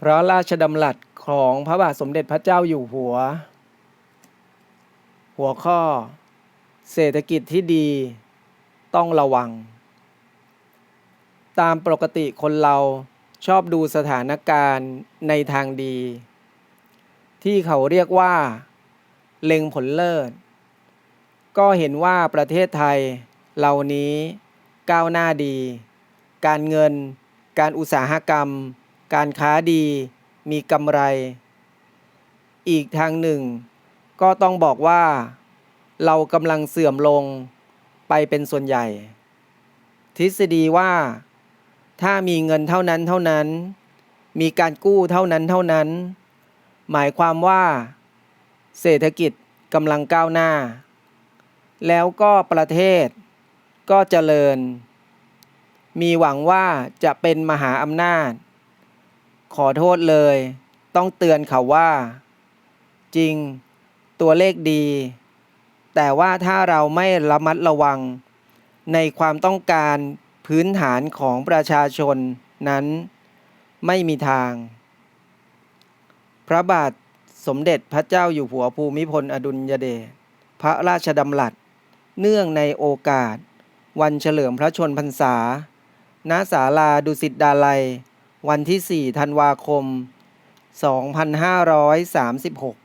พระราชดำรัสของพระบาทสมเด็จพระเจ้าอยู่หัว หัวข้อ เศรษฐกิจที่ดีต้องระวัง ตามปกติคนเราชอบดูสถานการณ์ในทางดี ที่เขาเรียกว่า เล็งผลเลิศ ก็เห็นว่าประเทศไทยเหล่านี้ก้าวหน้าดี การเงิน การอุตสาหกรรม การค้าดีมีกำไร อีกทางหนึ่ง ก็ต้องบอกว่า เรากำลังเสื่อมลงไปเป็นส่วนใหญ่ ทฤษฎีว่า ถ้ามีเงินเท่านั้นเท่านั้น มีการกู้เท่านั้นเท่านั้น หมายความว่า เศรษฐกิจกำลังก้าวหน้า แล้วก็ประเทศก็เจริญ มีหวังว่าจะเป็นมหาอำนาจ ขอโทษเลย ต้องเตือนเขาว่า จริง ตัวเลขดี แต่ว่าถ้าเราไม่ระมัดระวัง ในความต้องการพื้นฐานของประชาชนนั้น ไม่มีทาง พระบาทสมเด็จพระเจ้าอยู่หัวภูมิพลอดุลยเดชพระราชดำรัส เนื่องในโอกาส วันเฉลิมพระชนพรรษา ณ ศาลาดุสิตดาลัย วันที่ 4 ธันวาคม 2536